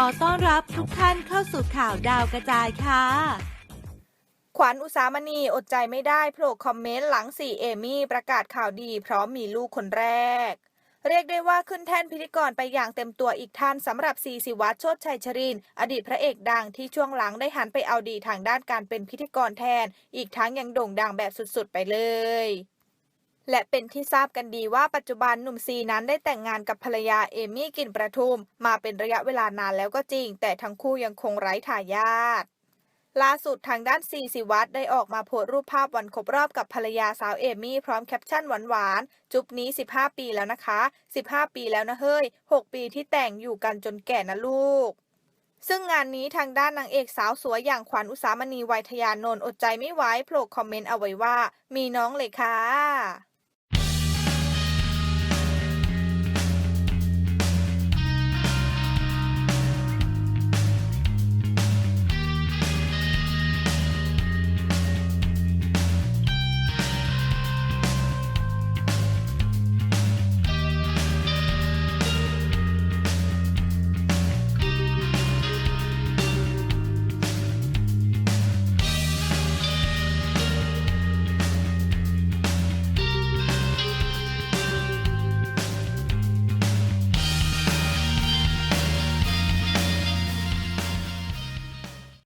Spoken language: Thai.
ขอต้อนรับทุกท่านเข้าสู่ข่าวดาวกระจายค่ะ ขวัญอุสามณีอดใจไม่ได้โผล่คอมเมนต์หลังสี่เอมี่ประกาศข่าวดีพร้อมมีลูกคนแรก เรียกได้ว่าขึ้นแท่นพิธีกรไปอย่างเต็มตัวอีกท่านสำหรับซีสิวัตรโชติชัยชริน อดีตพระเอกดังที่ช่วงหลังได้หันไปเอาดีทางด้านการเป็นพิธีกรแทน อีกทั้งยังโด่งดังแบบสุดๆไปเลย และเป็นที่ทราบกันดีว่าปัจจุบันหนุ่มซีนั้นได้แต่งงานกับภรรยาเอมี่กลินประทุม มาเป็นระยะเวลานานแล้วก็จริง แต่ทั้งคู่ยังคงไร้ทายาทล่าสุดทางด้านซีสิวัตได้ออกมาโพสต์รูปภาพวันครบรอบกับภรรยาสาวเอมี่ พร้อมแคปชั่นหวานๆ จุบนี้ 15 ปีแล้วนะคะ 15 ปีแล้วนะเฮ้ย 6 ปีที่แต่งอยู่กันจนแก่นะลูก ซึ่งงานนี้ทางด้านนางเอกสาวสวยอย่างขวัญอุสามณีวัยทยานนท์อดใจไม่ไหวโผล่คอมเมนต์เอาไว้ว่า มีน้องเลยค่ะ